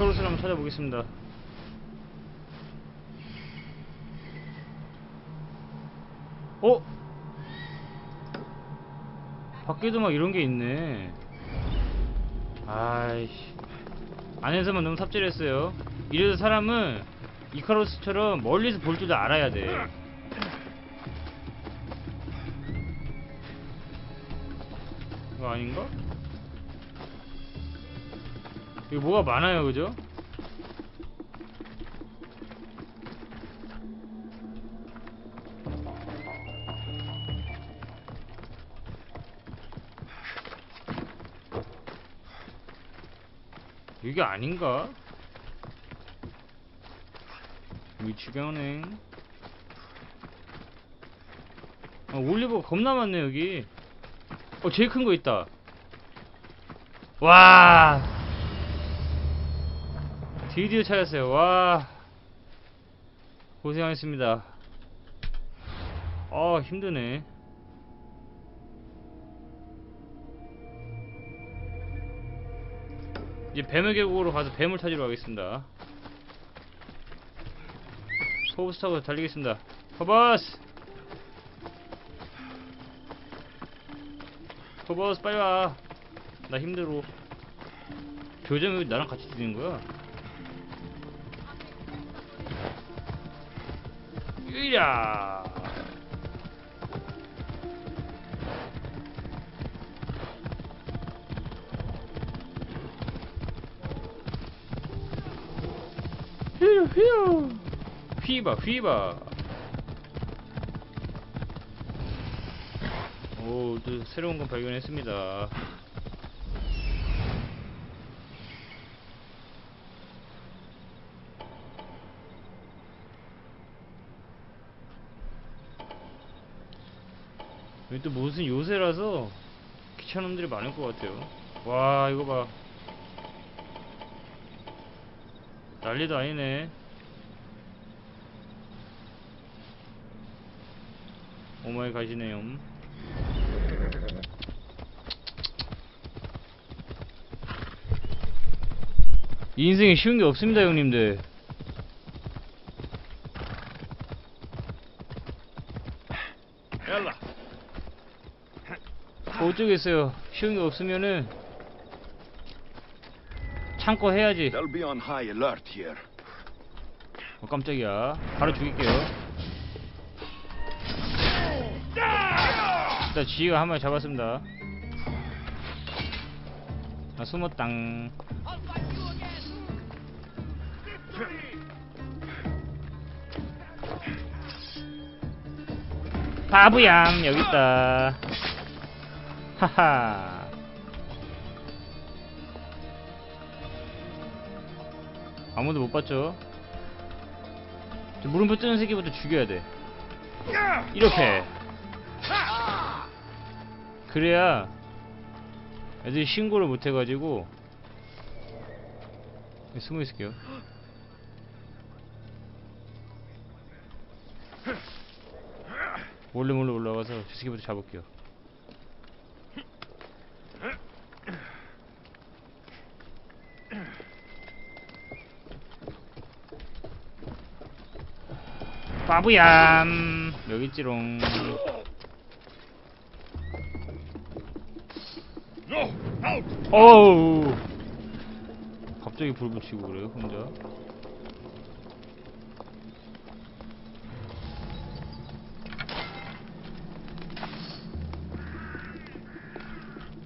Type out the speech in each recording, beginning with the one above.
이카루스를 한번 찾아보겠습니다. 어? 밖에도 막 이런 게 있네. 아이씨. 안에서만 너무 삽질했어요. 이래서 사람은 이카로스처럼 멀리서 볼 줄도 알아야 돼. 이거 아닌가? 이거 뭐가 많아요, 그죠? 이게 아닌가? 위치경네 아, 올리버가 겁나 많네 여기 어 제일 큰 거 있다 와 드디어 찾았어요. 와. 고생하셨습니다. 아 힘드네. 이제 뱀의 계곡으로 가서 뱀을 찾으러 가겠습니다. 포브스 타고 달리겠습니다. 포버스! 포버스 빨리 와 나 힘들어. 교정이 왜 나랑 같이 뛰는 거야 이야. 휴휴 휘바 휘바. 오또 새로운 건 발견했습니다 또 무슨 요새라서 귀찮은 놈들이 많을 것 같아요. 와 이거 봐. 난리도 아니네. 오마이 가시네요. 이 인생에 쉬운 게 없습니다 형님들 어쩌겠어요. 쉬운 게 없으면은 참고 해야지. 어 깜짝이야. 바로 죽일게요. 일단 지희가 한 마리 잡았습니다. 나 숨었당. 바보얌 여깄다 하하. 아무도 못 봤죠? 저 물음표 뜨는 새끼부터 죽여야 돼. 이렇게. 그래야 애들이 신고를 못 해가지고 숨어 있을게요. 몰래 몰래 올라가서 저 새끼부터 잡을게요 바보얌 여기 있지롱! 어우. 갑자기 불 붙이고 그래요 혼자?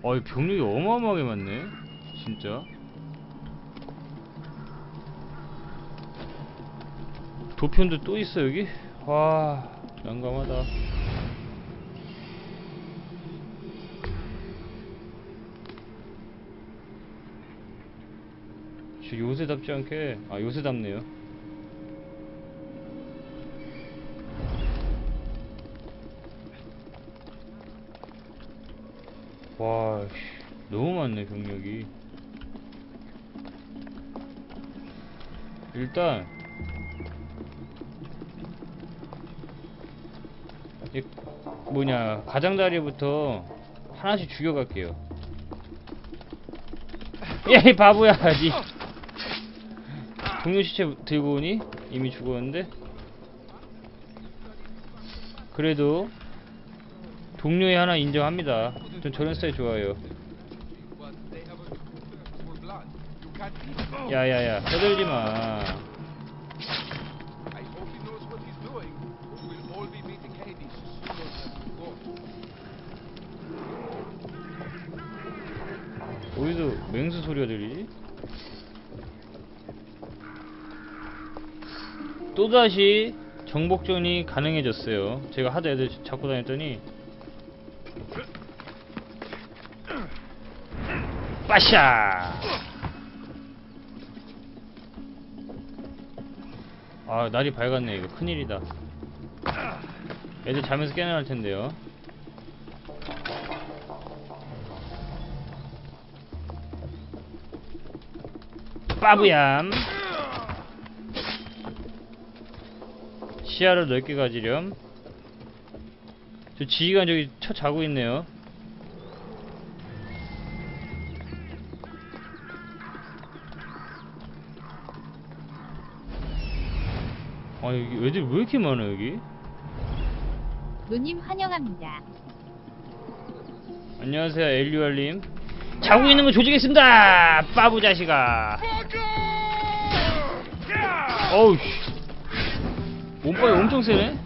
어이 병력이 어마어마하게 많네 진짜 도편도 또 있어 여기? 와 난감하다. 저 요새답지 않게 아 요새답네요. 와 씨, 너무 많네 병력이. 일단 뭐냐 가장자리부터 하나씩 죽여갈게요 야이 바보야 니 동료 시체 들고 오니? 이미 죽었는데? 그래도 동료의 하나 인정합니다. 전 저런 스타일 좋아해요. 야야야, 떠들지 마. 어디서 맹수 소리가 들리지? 또다시 정복전이 가능해졌어요. 제가 하도 애들 잡고 다녔더니 빠샤! 아 날이 밝았네 이거 큰일이다. 애들 자면서 깨어날 텐데요. 빠부얌 시야를 넓게 가지렴. 저 지휘관 저기 쳐 자고 있네요. 아 여기 애들 왜 이렇게 많아 여기? 누님 환영합니다. 안녕하세요 엘리얼님 자고 있는 거 조지겠습니다. 빠부 자식아. 어우 씨. 몸빨이 엄청 세네.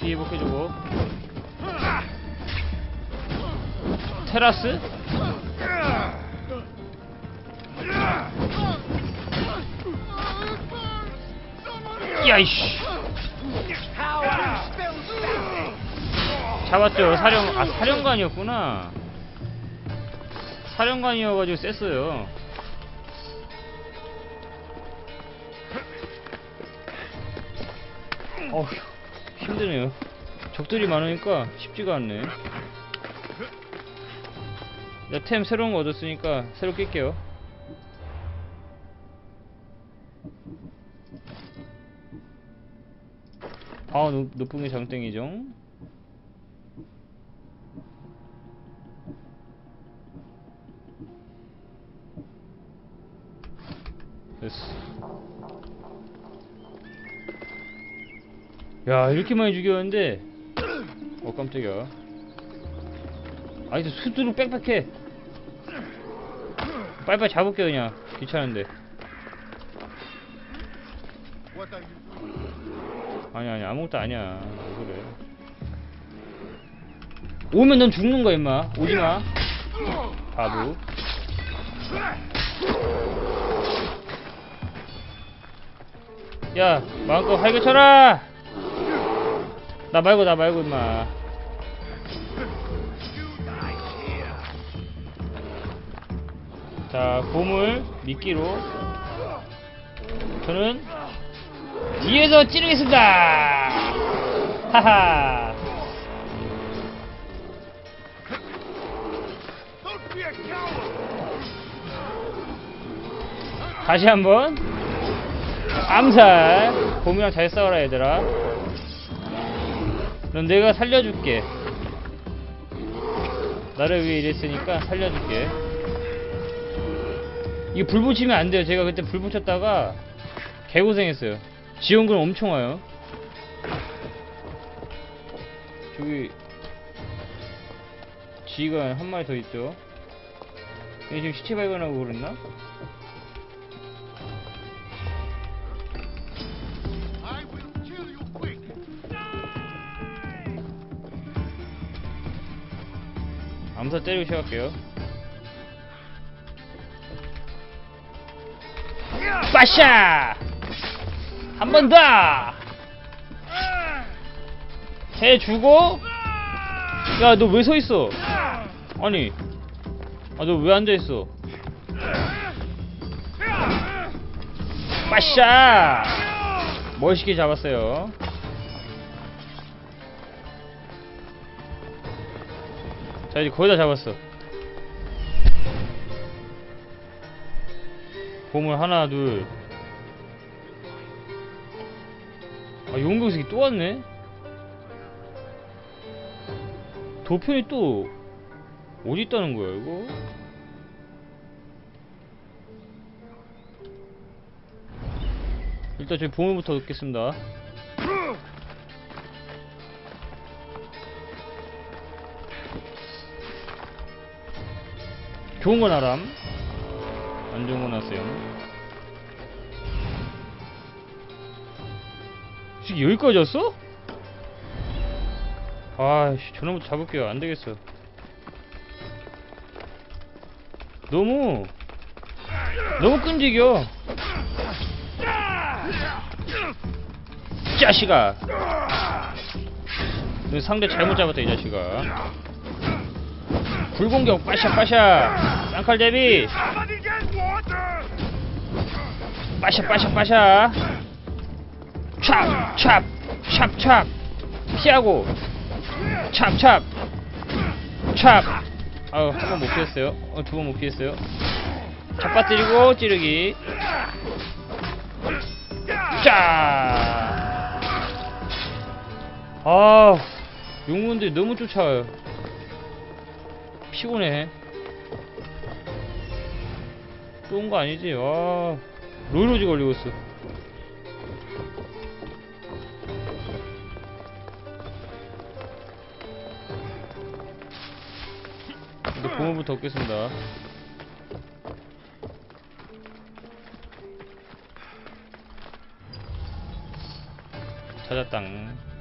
피 회복해주고 테라스? 야이씨 잡았죠. 사령 아 사령관이었구나. 사령관이어가지고 셌어요. 어휴 힘드네요. 적들이 많으니까 쉽지가 않네. 나템 새로운 거 얻었으니까 새로 낄게요. 아 높, 높은 게 장땡이죠 됐어. 야 이렇게 많이 죽였는데. 어 깜짝이야. 아니 저 수두룩 빽빽해. 빨리빨리 잡을게 그냥. 귀찮은데. 아니 아니 아무것도 아니야. 왜 그래? 오면 넌 죽는 거야 임마. 오지마. 바보 야 마음껏 활개 쳐라. 나 말고 나 말고 임마. 자 보물 미끼로 저는 뒤에서 찌르겠습니다. 하하! 다시 한번 암살. 곰이랑 잘 싸워라 얘들아. 넌 내가 살려줄게. 나를 위해 이랬으니까 살려줄게. 이거 불 붙이면 안 돼요. 제가 그때 불 붙였다가 개고생했어요. 지원금 엄청 와요. 저기 지휘관 한 마리 더 있죠? 얘 지금 시체 발견하고 그랬나? 암사 때리고 시작할게요. 빠샤! 한 번 더! 해주고, 야, 너 왜 서 있어? 아니, 아, 너 왜 앉아있어? 빠샤! 멋있게 잡았어요. 자 이제 거의 다 잡았어 보물 하나 둘 아, 용병색이 또 왔네? 도편이 또 어디 있다는 거야 이거? 일단 저희 보물부터 얻겠습니다 좋은 건 아람. 안 좋은 건 아세요. 지금 여기까지 왔어? 아이씨, 저놈부터 잡을게요. 안 되겠어. 너무, 너무 끈질겨. 이 자식아. 너 상대 잘못 잡았다, 이 자식아. 불공격, 빠샤, 빠샤. 쌍칼 대비. 빠샤 빠샤 빠샤. 찹찹 찹찹. 피하고. 찹찹. 찹. 아유 한 번 못 피했어요. 어, 두 번 못 피했어요. 잡아뜨리고 찌르기. 짜. 아, 용문들이 너무 쫓아와요. 피곤해. 또 온 거 아니지? 와, 로이로지 걸리고 있어. 일단 보물부터 얻겠습니다. 찾았당.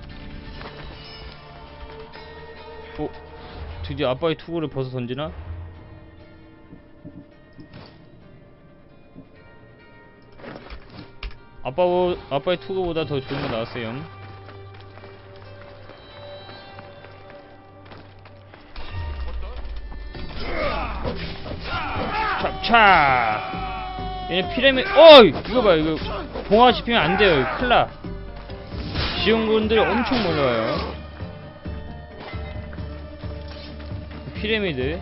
드디어 아빠의 투구를 벗어 던지나? 아빠 아빠의 투구보다 더 좋은 거 나왔어요. 찹찹 얘네 피라미 어이! 이거 봐 이거. 봉화 집히면 안 돼요. 큰일 나. 지원군들이 엄청 몰려와요 피라미드.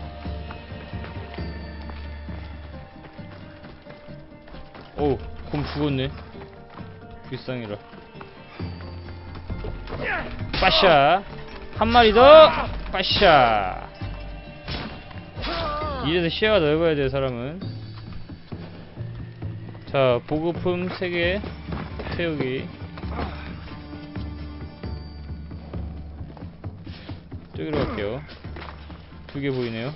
오우 곰 죽었네. 불쌍해라. 빠샤. 한 마리 더. 빠샤. 이래서 시야가 넓어야 돼 사람은. 자 보급품 3개 태우기. 저기로 갈게요 두 개 보이네요.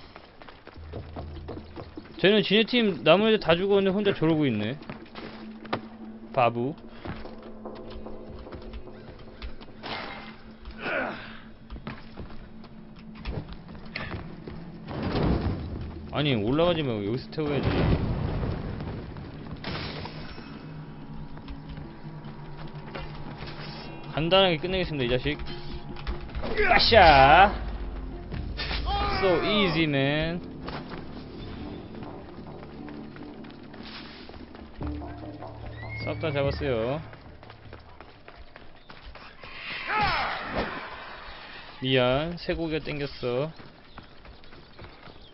쟤는 지네팀 나머지 애들 다 죽었는데 혼자 저러고 있네. 바보. 아니 올라가지 말고 여기서 태워야지. 간단하게 끝내겠습니다 이 자식. 빠샤 So easy man. 싹 다 잡았어요. 미안 쇠고기가 땡겼어.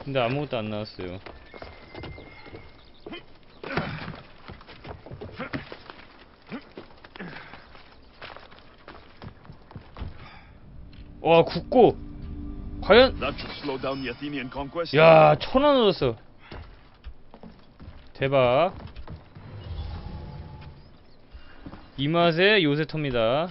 근데 아무것도 안 나왔어요. 와 굳고 과연. 야, 천원 얻었어. 대박. 이 맛에 요새터입니다.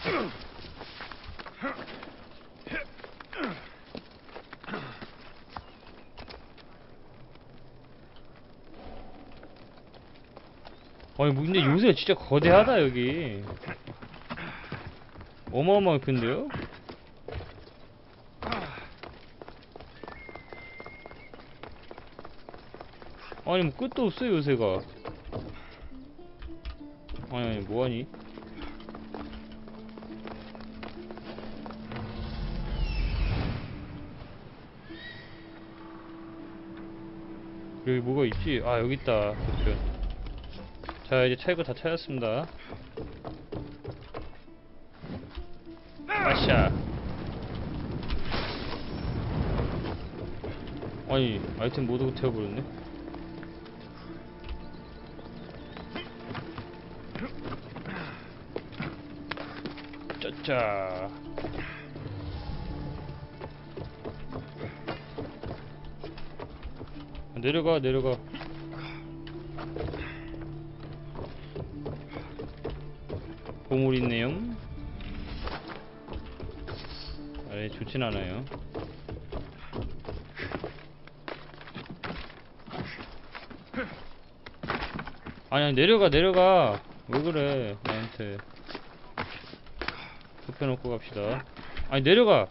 아니, 뭐 근데 요새 진짜 거대하다, 여기. 어마어마하게 큰데요? 아니 뭐 끝도 없어 요새가. 아니 아니 뭐하니? 여기 뭐가 있지? 아 여기 있다. 그편 자 이제 차이거 다 찾았습니다. 아샤. 아니 아이템 모두 태워버렸네 짜짜 내려가 내려가 보물 있네요. 아예 좋진 않아요. 아니 아니, 내려가 내려가 왜 그래 나한테 눕혀놓고 갑시다. 아니 내려가.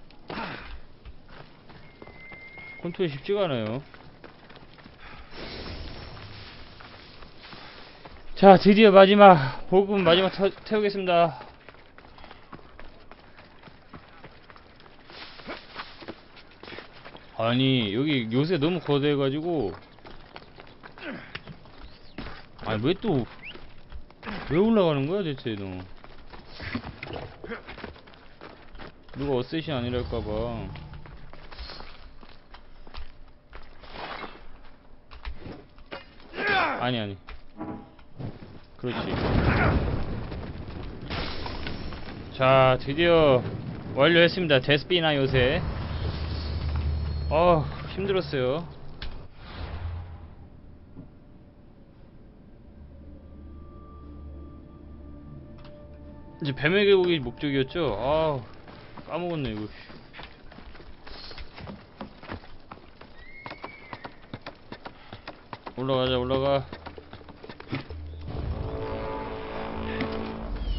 컨트롤 쉽지가 않아요. 자 드디어 마지막 복음 마지막 터, 태우겠습니다. 아니 여기 요새 너무 거대해가지고. 아니 왜 또 왜 올라가는 거야 대체 너 누가 어쌔신 아니랄까봐. 아니 아니. 그렇지. 자 드디어 완료했습니다. 데스피나 요새. 어 힘들었어요. 이제 뱀의 계곡이 목적이었죠? 아 까먹었네 이거. 올라가자 올라가.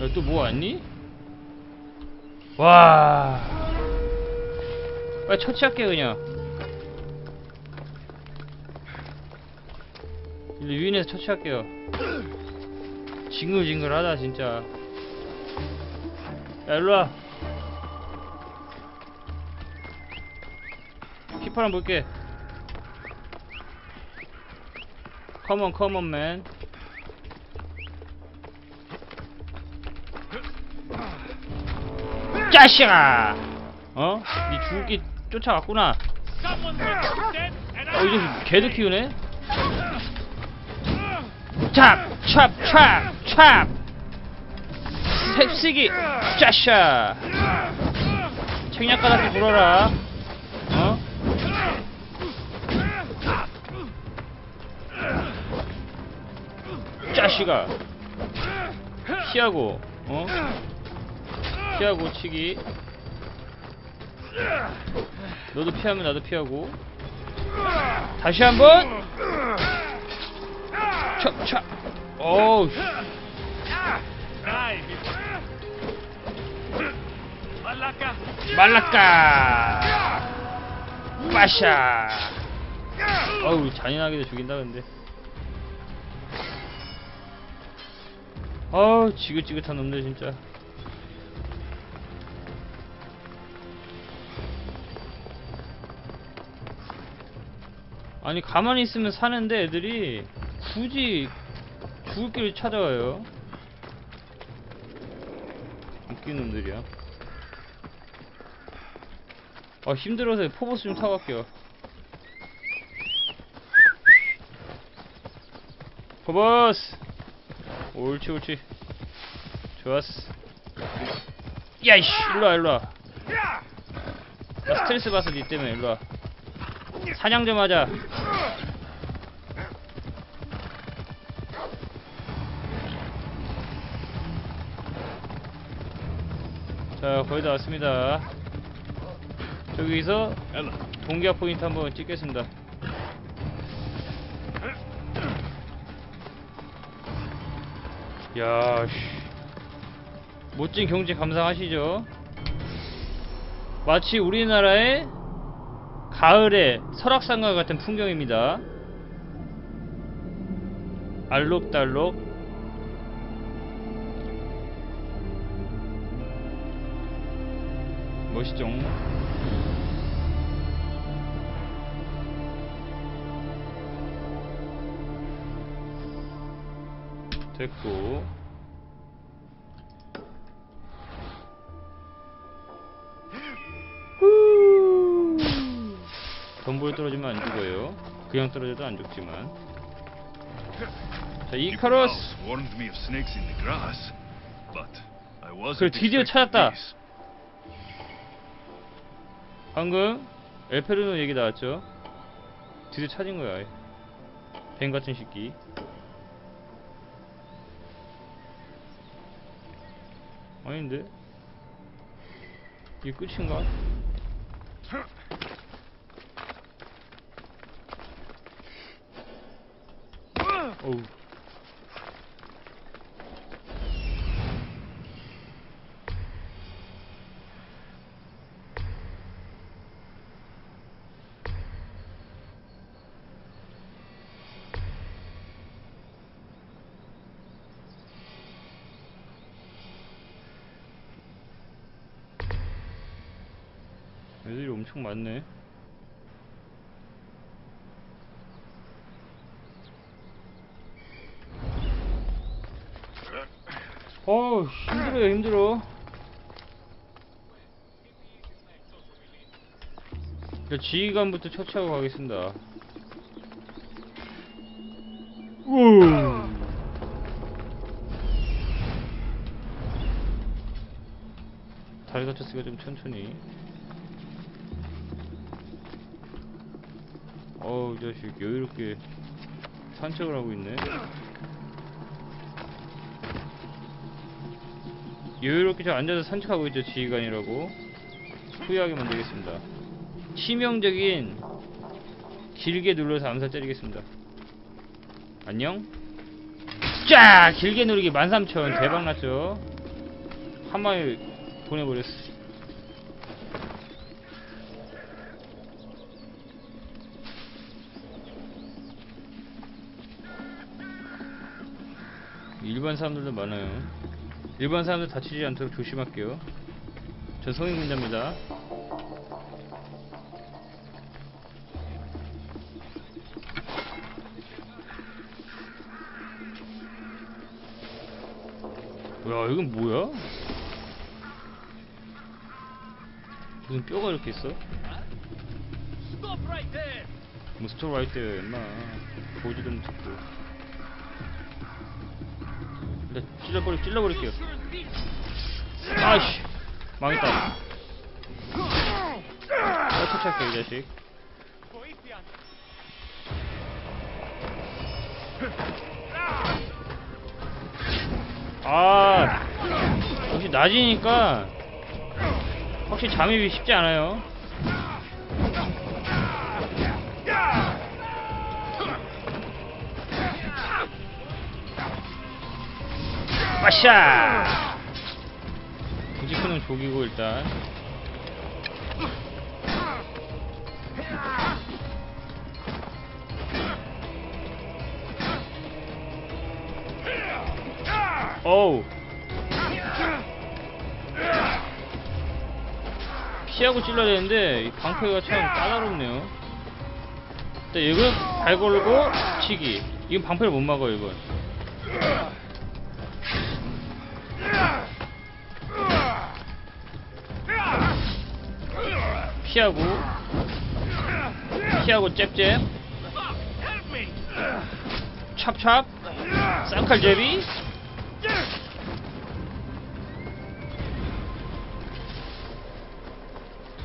야 또 뭐 왔니? 와. 빨리 처치할게 그냥. 일로 유인해서 처치할게요. 징글징글하다 진짜. 야 일로와 휘파람 볼게 컴온 컴온 맨 짜샤 어? 니 죽기 쫓아갔구나 어 이제 개도 키우네 찹! 찹! 찹! 찹! 셉시기 짜샤 책략가닥게 불어라 짜시가 피하고 어? 피하고 치기. 너도 피하면 나도 피하고. 다시 한번. 찹찹 어우 씨. 말라까 빠샤. 어우 잔인하게도 죽인다 근데 어우 지긋지긋한 놈들 진짜. 아니 가만히 있으면 사는데 애들이 굳이 죽을 길을 찾아와요. 웃긴 놈들이야. 아 힘들어서 포보스 좀 타고 갈게요. 포보스 옳지 옳지. 좋았어. 야이씨 일로와 일로와. 나 스트레스 받아서 니 때문에 일로와. 사냥 좀 하자. 자 거의 다 왔습니다. 저기서 동기화 포인트 한번 찍겠습니다 야, 씨. 멋진 경치 감상하시죠? 마치 우리나라의 가을의 설악산과 같은 풍경입니다. 알록달록 멋있죠? 됐고 후. 덤불 떨어지면 안 죽어요 그냥 떨어져도 안 죽지만 자 이카로스 그래, 드디어 찾았다. 방금 엘페르노 얘기 나왔죠 드디어 찾은 거야. 뱀 같은 새끼 아닌데? 이게 끝인가? 어우. 애들이 엄청 많네. 어우, 힘들어요, 힘들어. 자, 지휘관부터 처치하고 가겠습니다. 우. 다리 다쳤으니까 좀 천천히. 어우, 이 자식 여유롭게 산책을 하고 있네. 여유롭게 저 앉아서 산책하고 있죠, 지휘관이라고. 후회하게 만들겠습니다. 치명적인 길게 눌러서 암살 때리겠습니다. 안녕? 쫙! 길게 누르기 13,000 대박 났죠? 한 방에 보내버렸어. 일반 사람들도 많아요. 일반 사람들 다치지 않도록 조심할게요. 전 성인 군자입니다. 야, 이건 뭐야? 무슨 뼈가 이렇게 있어? 뭐 스톱 라이트 임마 보지도 못했고 일단 찔러버리, 찔러버릴게요. 아이씨 망했다. 어떻게 할게 이 자식. 아 역시 낮이니까 확실히 잠입이 쉽지 않아요 빠샤 부지크는 족이고 일단. 어우. 피하고 찔러야 되는데 이 방패가 참 까다롭네요. 일단 이건 발 걸고 치기. 이건 방패를 못 막아요 이건 피하고. 피하고 잽잽. 찹찹. 쌍칼 제비.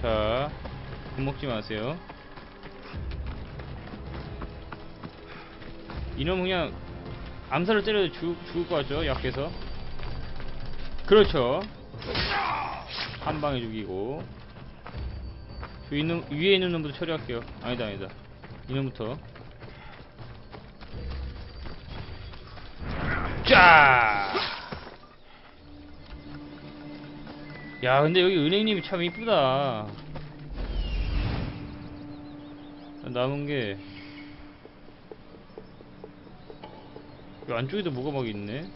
자 겁먹지 마세요. 이놈 그냥 암살을 때려도 죽, 죽을 것 같죠? 약해서. 그렇죠. 한 방에 죽이고 저 이놈, 위에 있는 놈부터 처리할게요. 아니다 아니다. 이놈부터. 짜! 야 근데 여기 은행님이 참 이쁘다. 남은 게이 안쪽에도 뭐가 막 있네